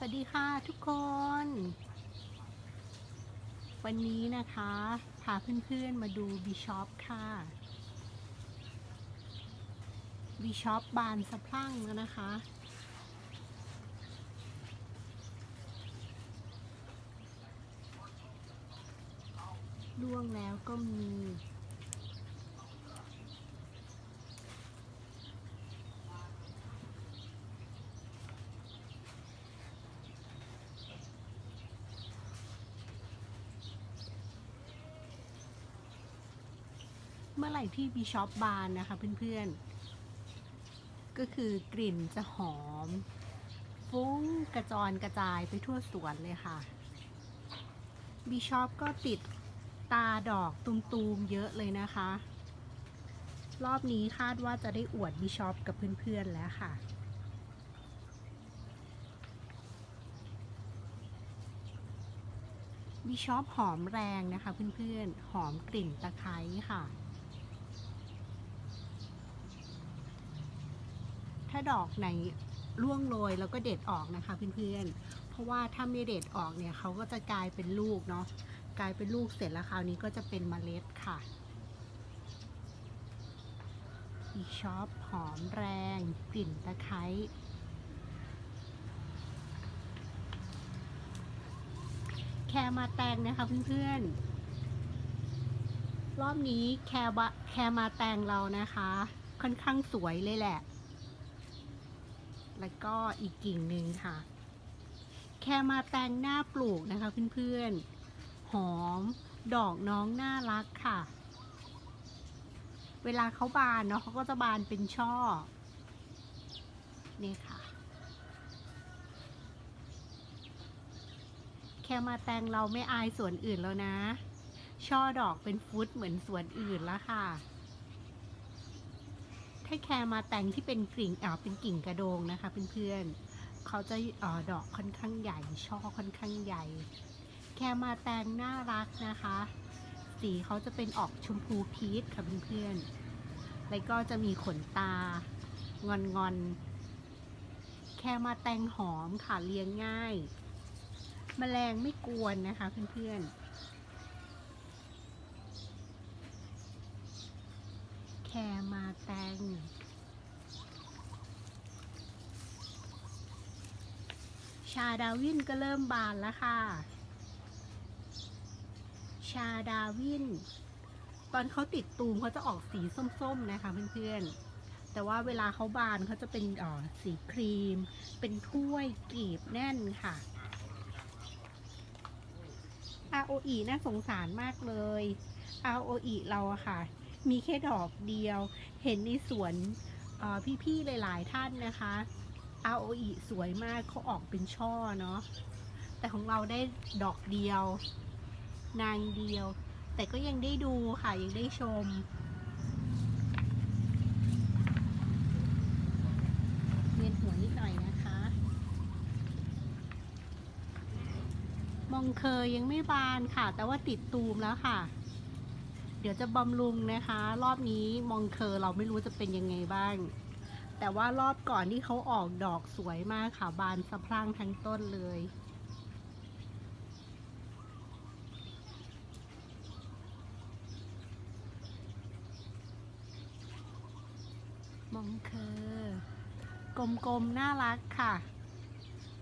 สวัสดีค่ะทุกคน วันนี้นะคะพาเพื่อนๆมาดูบิชอปค่ะบิชอปบานสะพรั่งแล้วนะคะ ร่วงแล้วก็มี เมื่อไหร่ที่บิชอปบานนะคะเพื่อนๆ ก็คือกลิ่นจะหอม ฟุ้งกระจรกระจายไปทั่วสวนเลยค่ะบิชอปก็ติดตาดอกตูมๆเยอะเลยนะคะ รอบนี้คาดว่าจะได้อวดบิชอปกับเพื่อนๆแล้วค่ะบิชอปหอมแรงนะคะเพื่อนๆ หอมกลิ่นตะไคร้ค่ะ ถ้าดอกไหนร่วงโรยแล้วก็เด็ดออกนะคะเพื่อนๆ เพราะว่าถ้าไม่เด็ดออกเนี่ยเขาก็จะกลายเป็นลูกเนาะ กลายเป็นลูกเสร็จแล้วคราวนี้ก็จะเป็นเมล็ดค่ะบิชอปหอมแรงกลิ่นตะไคร้แคร์มาแตงนะคะเพื่อนๆ รอบนี้แคร์บะแคร์มาแตงเรานะคะ ค่อนข้างสวยเลยแหละ แล้วก็อีกกิ่งหนึ่งค่ะ แคร์มาแตงหน้าปลูกนะคะเพื่อนๆ หอมดอกน้องน่ารักค่ะ เวลาเขาบานเนาะเขาก็จะบานเป็นช่อ นี่ค่ะ แค่มาแตงเราไม่อายสวนอื่นแล้วนะ ช่อดอกเป็นฟุตเหมือนสวนอื่นแล้วค่ะ ถ้แคมาแตงที่เป็นกิ่งอ่าเป็นกิ่งกระโดงนะคะเพื่อนๆเขาจะเอ่อดอกค่อนข้างใหญ่ช่อค่อนข้างใหญ่ แคมาแตงน่ารักนะคะ สีเขาจะเป็นออกชมพูพีชค่ะเพื่อนๆแล้วก็จะมีขนตางอนงอนแคมาแตงหอมค่ะเลี้ยงง่ายแมลงไม่กวนนะคะเพื่อนๆ แคมาแตงชาดาวินก็เริ่มบานแล้วค่ะ ชาดาวิน ตอนเขาติดตูมเขาจะออกสีส้มๆนะคะเพื่อนๆ แต่ว่าเวลาเขาบานเขาจะเป็นอ๋อสีครีม เป็นถ้วยกลีบแน่นค่ะ ROE น่าสงสารมากเลย ROE เราอะค่ะ มีแค่ดอกเดียว เห็นในสวนพี่ๆหลาย ๆ ท่านนะคะ ROE สวยมากเขาออกเป็นช่อเนาะแต่ของเราได้ดอกเดียว นางเดียว แต่ก็ยังได้ดูค่ะยังได้ชมเวียนหัวนิดหน่อยนะคะ มองเคยยังไม่บานค่ะ แต่ว่าติดตูมแล้วค่ะ เดี๋ยวจะบำรุงนะคะ รอบนี้มองเคอเราไม่รู้จะเป็นยังไงบ้าง แต่ว่ารอบก่อนที่เขาออกดอกสวยมากค่ะ บานสะพรั่งทั้งต้นเลยมองเคอกลมๆ น่ารักค่ะ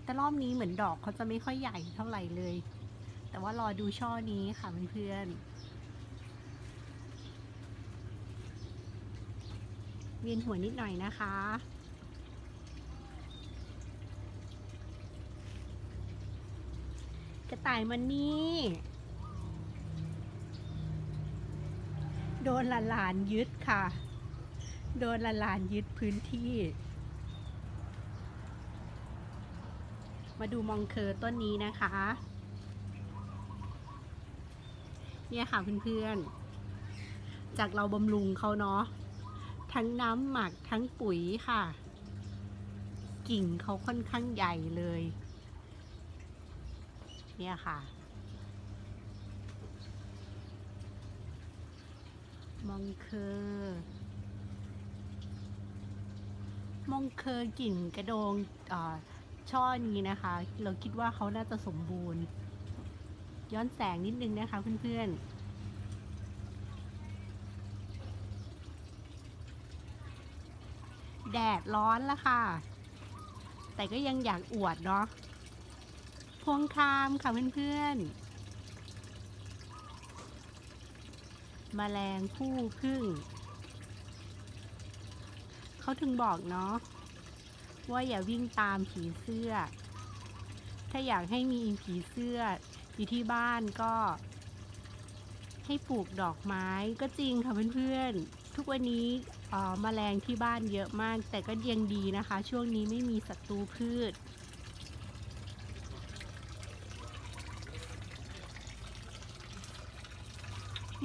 แต่รอบนี้เหมือนดอกเขาจะไม่ค่อยใหญ่เท่าไหร่เลย แต่ว่ารอดูช่อนี้ค่ะเพื่อนๆ วียนหัวนิดหน่อยนะคะ กระต่ายมันนี่ โดนหลานๆยึดค่ะ โดนหลานๆยึดพื้นที่ มาดูมองเคอต้นนี้นะคะ เนี่ยค่ะเพื่อนๆจากเราบำรุงเขาเนาะ ทั้งน้ำหมักทั้งปุ๋ยค่ะ กิ่งเขาค่อนข้างใหญ่เลย เนี่ยค่ะ มองเคอมองเคอกิ่งกระโดงช่อนี้นะคะ เราคิดว่าเขาน่าจะสมบูรณ์ ย้อนแสงนิดนึงนะคะเพื่อนๆ แดดร้อนละค่ะ แต่ก็ยังอยากอวดเนาะพวงคามค่ะเพื่อนๆแมลงผู้พึ่งเขาถึงบอกเนาะว่าอย่าวิ่งตามผีเสื้อ ถ้าอยากให้มีผีเสื้ออยู่ที่บ้านก็ ให้ปลูกดอกไม้ก็จริงค่ะเพื่อนๆ ทุกวันนี้ เอ่อแมลงที่บ้านเยอะมาก แต่ก็ยังดีนะคะ ช่วงนี้ไม่มีศัตรูพืช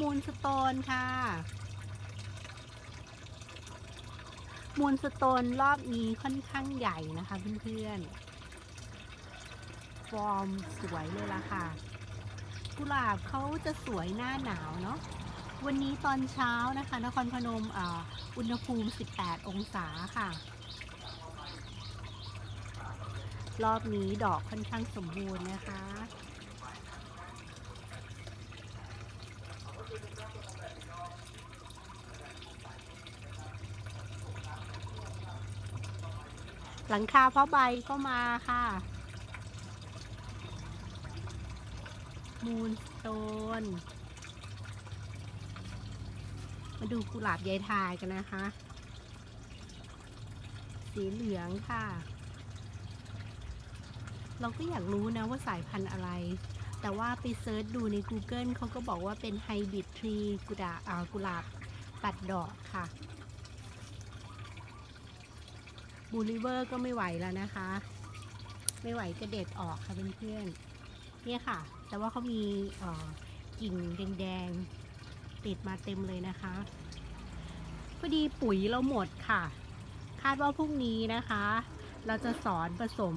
มูลสโตนค่ะ มูลสโตนรอบนี้ค่อนข้างใหญ่นะคะเพื่อนๆ ฟอร์มสวยเลยล่ะค่ะกุหลาบเขาจะสวยหน้าหนาวเนาะ วันนี้ตอนเช้านะคะ นครพนมออุณหภูมิ 18 องศาค่ะ รอบนี้ดอกค่อนข้างสมบูรณ์นะคะ หลังคาเพราะใบก็มาค่ะมูนสโตน มา ดูกุหลาบยายทายกันนะคะ สีเหลืองค่ะ เราก็อยากรู้นะว่าสายพันธุ์อะไร แต่ว่าไปเซิร์ชดูใน Google เขาก็บอกว่าเป็นไฮบริดทรีกุหลาอากุหลาบตัดดอกค่ะ บูลิเวอร์ก็ไม่ไหวแล้วนะคะ ไม่ไหวก็เด็ดออกค่ะเพื่อนๆเนี่ยค่ะ แต่ว่าเขามีเอ่อกิ่งแดงๆติดมาเต็มเลยนะคะ พอดีปุ๋ยเราหมดค่ะ คาดว่าพรุ่งนี้นะคะ เราจะสอนผสม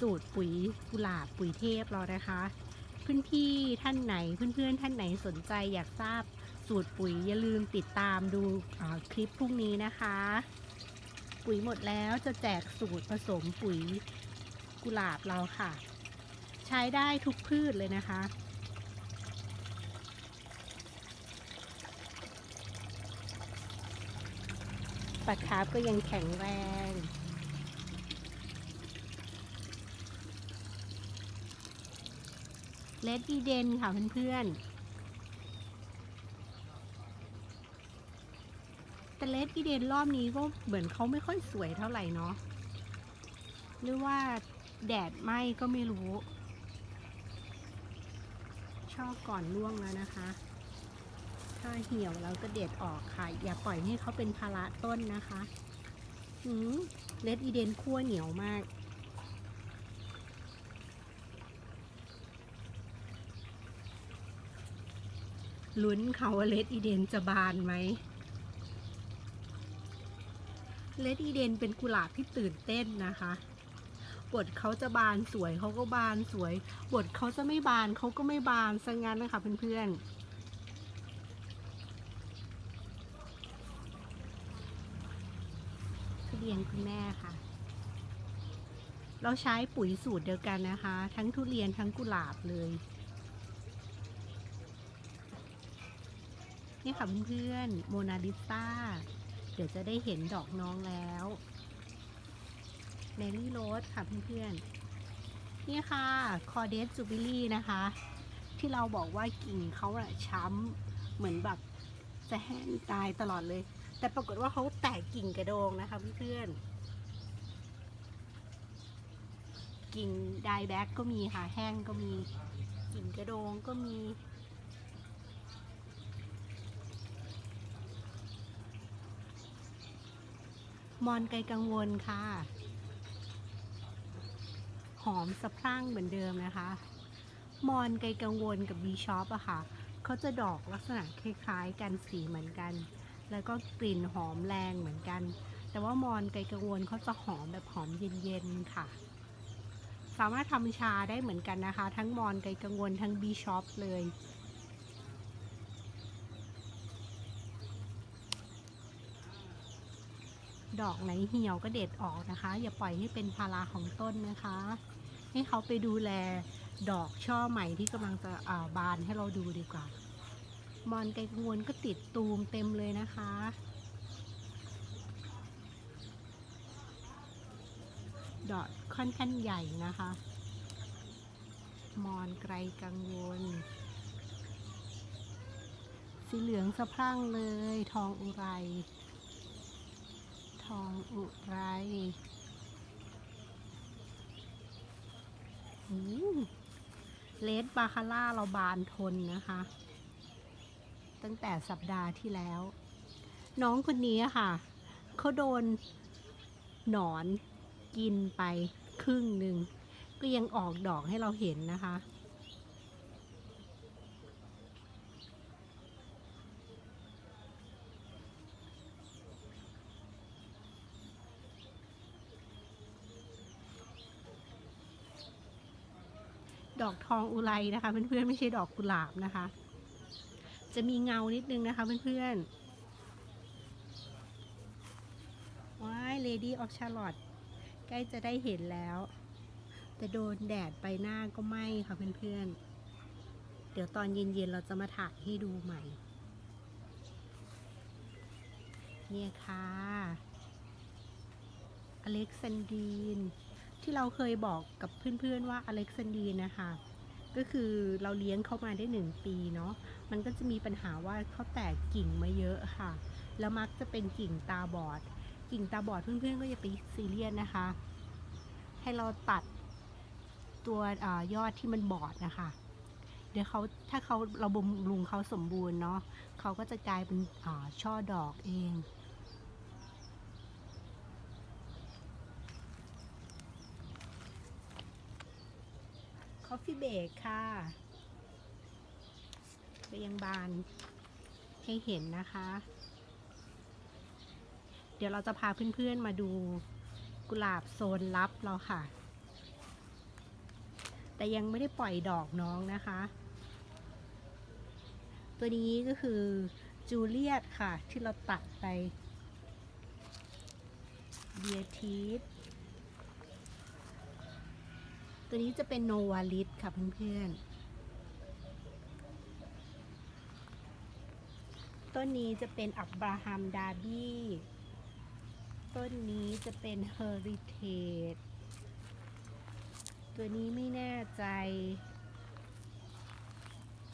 สูตรปุ๋ยกุหลาบปุ๋ยเทพเรานะคะเพื่อนพี่ท่านไหนเพื่อนๆท่านไหนสนใจอยากทราบสูตรปุ๋ยอย่าลืมติดตามดูคลิปพรุ่งนี้นะคะ ปุ๋ยหมดแล้วจะแจกสูตรผสมปุ๋ยกุหลาบเราค่ะ ใช้ได้ทุกพืชเลยนะคะ ปัดคาบก็ยังแข็งแรงเลดอีเดนค่ะเพื่อนๆ แต่เลดอีเดนรอบนี้ก็เหมือนเขาไม่ค่อยสวยเท่าไหร่เนาะ หรือว่าแดดไหมก็ไม่รู้ ชอบก่อนล่วงแล้วนะคะ ถ้าเหี่ยวแล้วก็เด็ดออกค่ะ อย่าปล่อยให้เขาเป็นภาระต้นนะคะหืมเลดอีเดนคั่วเหนียวมาก ลุ้นเขาว่าเลดอีเดนจะบานไหมเลดอีเดนเป็นกุหลาบที่ตื่นเต้นนะคะบทเขาจะบานสวยเขาก็บานสวยบทเขาจะไม่บานเขาก็ไม่บานซะงั้นนะคะเพื่อนๆ เรียนคุณแม่ค่ะ เราใช้ปุ๋ยสูตรเดียวกันนะคะ ทั้งทุเรียนทั้งกุหลาบเลย นี่ค่ะเพื่อนๆโมนาลิซาเดี๋ยวจะได้เห็นดอกน้องแล้วเมลี่โรสค่ะเพื่อนๆนี่ค่ะคอเดสจูบิลี่นะคะ ที่เราบอกว่ากิ่งเขาอะช้ำเหมือนแบบจะแห้งตายตลอดเลย แต่ปรากฏว่าเขาแตกกิ่งกระโดงนะคะเพื่อนๆกิ่งไดแบ็กก็มีค่ะแห้งก็มีกิ่งกระโดงก็มีมอนไกลกังวลค่ะ หอมสะพรั่งเหมือนเดิมนะคะ มอนไกลกังวลกับบีชอปอะค่ะ เขาจะดอกลักษณะคล้ายๆกันสีเหมือนกัน แล้วก็กลิ่นหอมแรงเหมือนกัน แต่ว่ามอนไกกังวลเขาจะหอมแบบหอมเย็นๆค่ะ สามารถทำชาได้เหมือนกันนะคะ ทั้งมอนไกกังวลทั้งบีชอปเลยดอกไหนเหี่ยวก็เด็ดออกนะคะ อย่าปล่อยให้เป็นภาระของต้นนะคะ ให้เขาไปดูแลดอกช่อใหม่ที่กำลังจะาบานให้เราดูดีกว่า มอนไกกังวลก็ติดตูมเต็มเลยนะคะ ดอกค่อนข้างใหญ่นะคะ มอนไกรกังวล สีเหลืองสะพรั่งเลย ทองอุไร ทองอุไรอืมเลดบาคาร่าเราบานทนนะคะ ตั้งแต่สัปดาห์ที่แล้ว น้องคนนี้ค่ะเขาโดนหนอนกินไปครึ่งหนึ่งก็ยังออกดอกให้เราเห็นนะคะ ดอกทองอุไรนะคะเพื่อนๆไม่ใช่ดอกกุหลาบนะคะ จะมีเงานิดนึงนะคะ เพื่อนๆ ว้าย Lady of Charlotte ใกล้จะได้เห็นแล้ว แต่โดนแดดไปหน้าก็ไหม้ค่ะเพื่อนๆ เดี๋ยวตอนเย็นๆ เราจะมาถ่ายให้ดูใหม่ เนี่ยค่ะอเล็กซานดีนที่เราเคยบอกกับเพื่อนๆว่าอเล็กซานดีนนะคะ ก็คือเราเลี้ยงเขามาได้หนึ่งปีเนาะมันก็จะมีปัญหาว่าเขาแตกกิ่งมาเยอะค่ะ แล้วมักจะเป็นกิ่งตาบอด กิ่งตาบอดเพื่อนๆก็อย่าไปซีเรียสนะคะ ให้เราตัดตัวอยอดที่มันบอดนะคะ เดี๋ยวเขาถ้าเขาเราบำรุงเขาสมบูรณ์เนาะเขาก็จะกลายเป็นช่อดอกเอง อฟฟี่เบรกค่ะก็ยังบานให้เห็นนะคะ เดี๋ยวเราจะพาเพื่อนๆมาดูกุหลาบโซนลับเราค่ะ แต่ยังไม่ได้ปล่อยดอกน้องนะคะ ตัวนี้ก็คือจูเลียตค่ะที่เราตัดไปเบียทีส ตัวนี้จะเป็นโนวาลิสค่ะเพื่อนๆ ต้นนี้จะเป็นอับราฮัมดาบี้ ต้นนี้จะเป็นเฮอริเทจตัวนี้ไม่แน่ใจ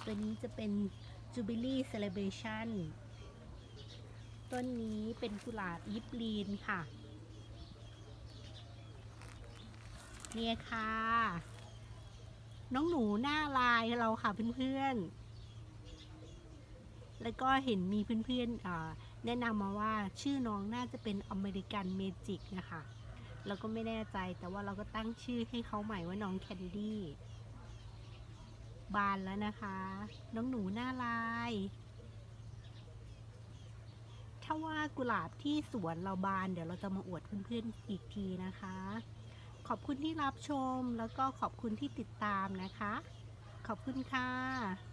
ตัวนี้จะเป็นจูบิลี่เซเลบ a ชันต้นนี้เป็นกุหลาบยิปลีนค่ะ เนี่ยค่ะ น้องหนูหน้าลายเราค่ะเพื่อนๆ แล้วก็เห็นมีเพื่อนๆแนะนำมาว่าชื่อน้องน่าจะเป็นอเมริกันเมจิกนะคะเราก็ไม่แน่ใจแต่ว่าเราก็ตั้งชื่อให้เขาใหม่ว่าน้องแคนดี้บานแล้วนะคะ น้องหนูหน้าลายถ้าว่ากุหลาบที่สวนเราบานเดี๋ยวเราจะมาอวดเพื่อนๆอีกทีนะคะ ขอบคุณที่รับชมแล้วก็ขอบคุณที่ติดตามนะคะ ขอบคุณค่ะ